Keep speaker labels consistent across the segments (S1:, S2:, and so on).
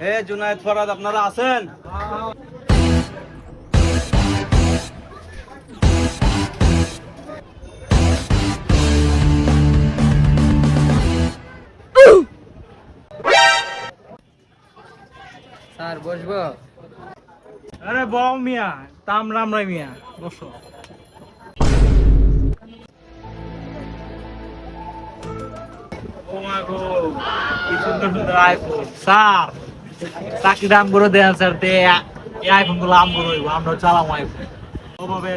S1: হে জুনায়েদ ফরাদ আপনারা আছেন?
S2: স্যার বসবো।
S3: আরে বাও মিয়া তাম রাম রাই মিয়া বসো। ও মা গো, কি সুন্দর সুন্দর আইফোন স্যার করে স্যার তে গুলো আম করে আমরা চালাম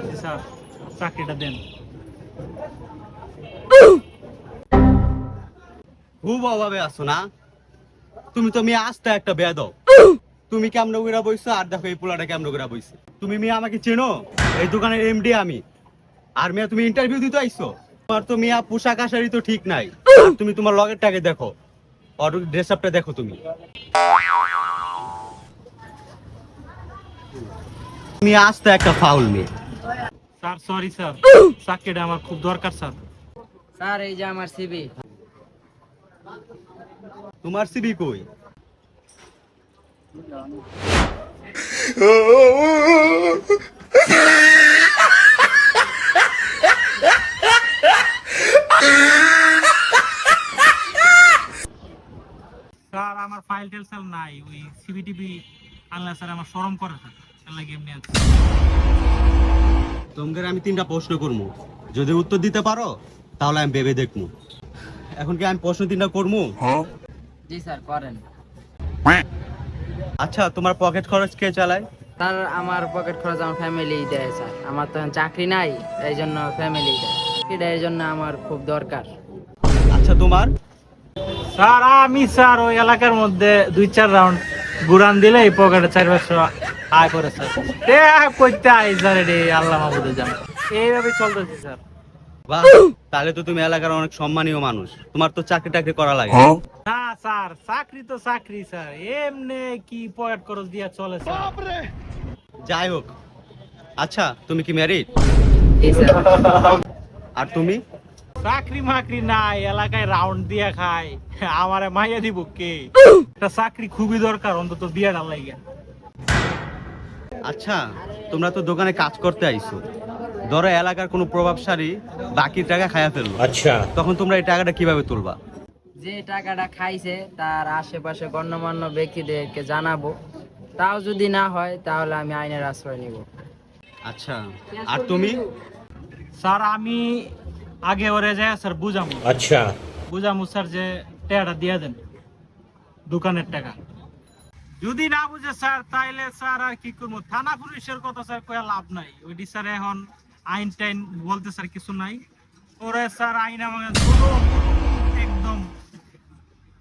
S3: কি স্যার। চাকরিটা দেন।
S1: খুব অভাবে আছো না? তুমি তো মেয়ে আসতে একটা বেদ তুমি কেমন করে বইছো? আর দেখো এই পোলাটা কেমন করে বইছে। তুমি মেয়ে আমাকে চেনো? এই দোকানের এমডি আমি। আর মেয়ে, তুমি ইন্টারভিউ দিতে আইছো? তোমার তো মিয়া পোশাক আশারই তো ঠিক নাই। তুমি তোমার লগের টাকে দেখো। অটো ড্রেস আপটা দেখো তুমি। তুমি আসতে একটা ফাউল মেয়ে
S3: স্যার সরি স্যার চাকরিটা আমার খুব দরকার স্যার
S2: স্যার এই যে আমার সিবি
S1: তোমার সিবি কই?
S3: স্যার আমার ফাইল টেল স্যার নাই ওই সিবিটিভি আনলে স্যার আমার শরম করে স্যার তার লাগে এমনি আছে।
S1: তোমাদের আমি তিনটা প্রশ্ন করব। যদি উত্তর দিতে পারো তাহলে আমি ভেবে দেখব। এখন কি আমি প্রশ্ন তিনটা করব?
S2: জি স্যার করেন।
S1: আচ্ছা তোমার পকেট খরচ কে চালায়?
S2: স্যার আমার পকেট খরচ আমার ফ্যামিলি দেয় স্যার। আমার তো এখন চাকরি নাই এই জন্য ফ্যামিলি দেয়। এটা এই জন্য আমার খুব দরকার।
S1: আচ্ছা তোমার?
S3: স্যার আমি স্যার ওই এলাকার মধ্যে দুই চার রাউন্ড ঘুরান দিলে এই পকেটে চার পাঁচশো আয় করে স্যার এ করতে আই স্যার এটি আল্লাহ যান এইভাবে চলতেছে স্যার।
S1: বাহ তাহলে তো তুমি এলাকার অনেক সম্মানীয় মানুষ। তোমার তো চাকরি টাকরি করা লাগে।
S3: না স্যার চাকরি তো চাকরি স্যার। এমনি কি পকেট খরচ দিয়া চলে স্যার?
S1: যাই হোক। আচ্ছা তুমি কি ম্যারিড আর তুমি?
S3: চাকরি মাকরি নাই এলাকায় রাউন্ড দিয়ে খায়। আমারে মাইয়া দিব কে? একটা চাকরি খুবই দরকার অন্তত বিয়েটা লাগে
S1: আচ্ছা তোমরা তো দোকানে কাজ করতে আইছো। ধরো এলাকার কোনো প্রভাবশালী বাকি টাকা খায়া ফেলল। আচ্ছা। তখন তোমরা এই টাকাটা কীভাবে তুলবা?
S2: যে টাকাটা খাইছে তার আশেপাশে গণ্যমান্য ব্যক্তিদেরকে জানাব। তাও যদি না হয় তাহলে আমি আইনের আশ্রয় নিব।
S1: আচ্ছা আর তুমি?
S3: স্যার আমি আগে ওরে যায় স্যার বুঝামু।
S4: আচ্ছা।
S3: বুঝামু স্যার যে টাকাটা দিয়ে দেন দোকানের টাকা। যদি না বুঝে স্যার তাইলে স্যার আর কি করব? থানা পুলিশের কথা স্যার কয়া লাভ নাই। ওইটি স্যার এখন আইন টাইন বলতে স্যার কিছু নাই। ওরে স্যার আইন আমাকে একদম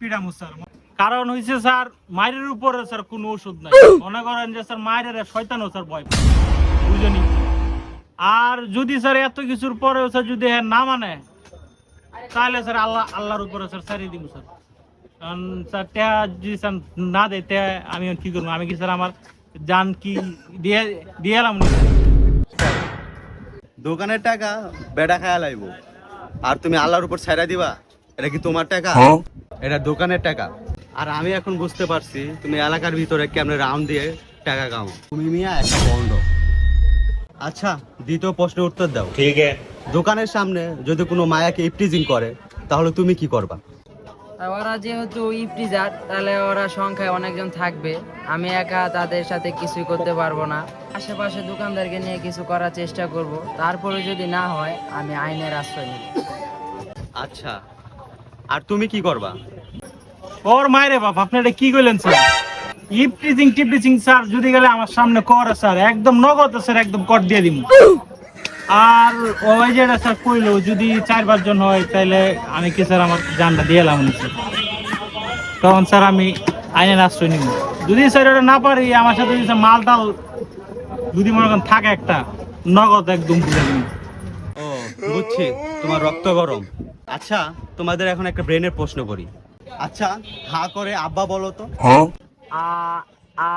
S3: পিড়ামু স্যার। কারণ হইছে স্যার মায়ের উপরে স্যার কোনো ওষুধ নাই। মনে করেন যে স্যার মায়ের শয়তানও স্যার ভয় বুঝে আর যদি স্যার এত কিছুর পরেও স্যার যদি হ্যাঁ না মানে তাহলে স্যার আল্লাহ আল্লাহর উপরে স্যার ছাড়িয়ে দিব স্যার। কারণ স্যার টেয়া যদি স্যার না দেয় টেয়া আমি কি করব? আমি কি স্যার আমার জান কি দিয়ে দিয়ে এলাম
S1: দোকানের টাকা বেড়া খায়া লাইব। আর তুমি আল্লাহর উপর ছাইরা দিবা? এটা কি তোমার টাকা? এটা দোকানের টাকা। আর আমি এখন বুঝতে পারছি তুমি এলাকার ভিতরে কেমনে রাউন্ড দিয়ে টাকা কাও তুমি মিয়া একটা বন্ড আচ্ছা দ্বিতীয় প্রশ্নের উত্তর দাও।
S4: ঠিক আছে।
S1: দোকানের সামনে যদি কোনো মায়াকে ইপটিজিং করে তাহলে তুমি কি করবা?
S2: ওরা যেহেতু ইফটিজার তাহলে ওরা সংখ্যায় অনেকজন থাকবে। আমি একা তাদের সাথে কিছুই করতে পারব না। আশেপাশে দোকানদারকে নিয়ে কিছু করার চেষ্টা করব। তারপরে যদি না হয় আমি আইনের আশ্রয় নেব।
S1: আচ্ছা আর তুমি কি করবা?
S3: ওর মায়ের বাপ আপনি এটা কি করলেন স্যার? ইপটিজিং টিপটিজিং স্যার যদি গেলে আমার সামনে করে স্যার একদম নগদ স্যার একদম কট দিয়ে দিব আর ওই যেটা স্যার কইলো যদি চার পাঁচজন হয় তাহলে আমি কি স্যার আমার জানটা দিয়ে এলাম স্যার তখন স্যার আমি আইনের আশ্রয় নিব যদি স্যার এটা না পারি আমার সাথে যদি মাল টাল যদি মনে করেন থাকে একটা নগদ একদম বুঝে দিন
S1: ও বুঝছি তোমার রক্ত গরম। আচ্ছা তোমাদের এখন একটা ব্রেনের প্রশ্ন করি। আচ্ছা হা করে আব্বা বলো তো।
S2: আ আ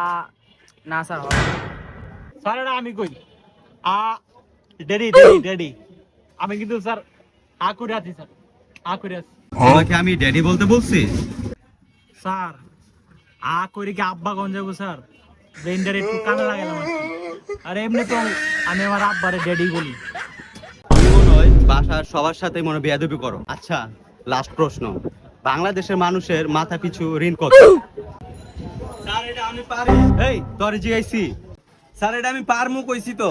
S2: না স্যার হবে
S3: স্যার এটা আমি কই? আ ডেডি ডেডি ডেডি। আমি কিন্তু স্যার আ করে আছি স্যার। আ করে আছি।
S1: তোমাকে আমি ড্যাডি বলতে বলছি?
S3: স্যার আ করে কি আব্বা গন যাব স্যার? একটু লাগালাম আর এমনি তো আমি আমার আব্বারে ড্যাডি বলি।
S1: তুমি মনে হয় বাসার সবার সাথে মনে বেয়াদবি করো। আচ্ছা লাস্ট প্রশ্ন। বাংলাদেশের মানুষের মাথা পিছু ঋণ কত?
S4: স্যার এটা আমি পারি।
S1: এই তোরে জিগাইছি
S4: স্যার এটা আমি পারমু কইছি তো।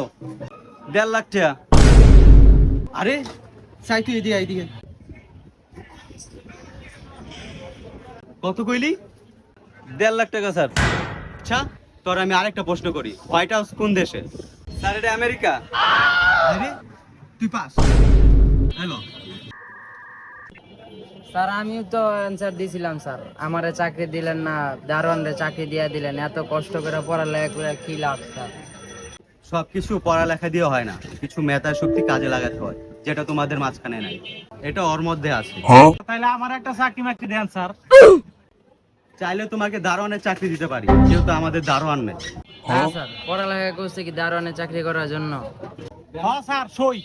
S4: দেড় লাখ টাকা।
S1: আরে চাই তুই এদিকে এদিকে কত কইলি?
S4: দেড় লাখ টাকা স্যার।
S1: আচ্ছা। তোর আমি আরেকটা প্রশ্ন করি। হোয়াইট হাউস কোন দেশে?
S4: স্যার এটা আমেরিকা।
S1: আরে তুই পাস। হ্যালো।
S2: স্যার আমিও তো অ্যান্সার দিছিলাম স্যার। আমারে চাকরি দিলেন না দারোয়ানরে চাকরি দিয়ে দিলেন। এত কষ্ট করে পড়ালেখা করে কি লাভ স্যার?
S1: সবকিছু পড়ালেখা দিয়ে হয় না। কিছু মেধা শক্তি কাজে লাগাতে হয় যেটা তোমাদের মাঝখানে নাই। এটা ওর মধ্যে আছে।
S3: তাহলে আমার একটা চাকরি মাকরি দেন স্যার।
S1: চাইলে তোমাকে দারোয়ানের চাকরি দিতে পারি যেহেতু আমাদের দারোয়ান নেই
S2: হ্যাঁ স্যার। পড়ালেখা করছে কি দারোয়ানে চাকরি করার জন্য?
S3: হ্যাঁ স্যার সই।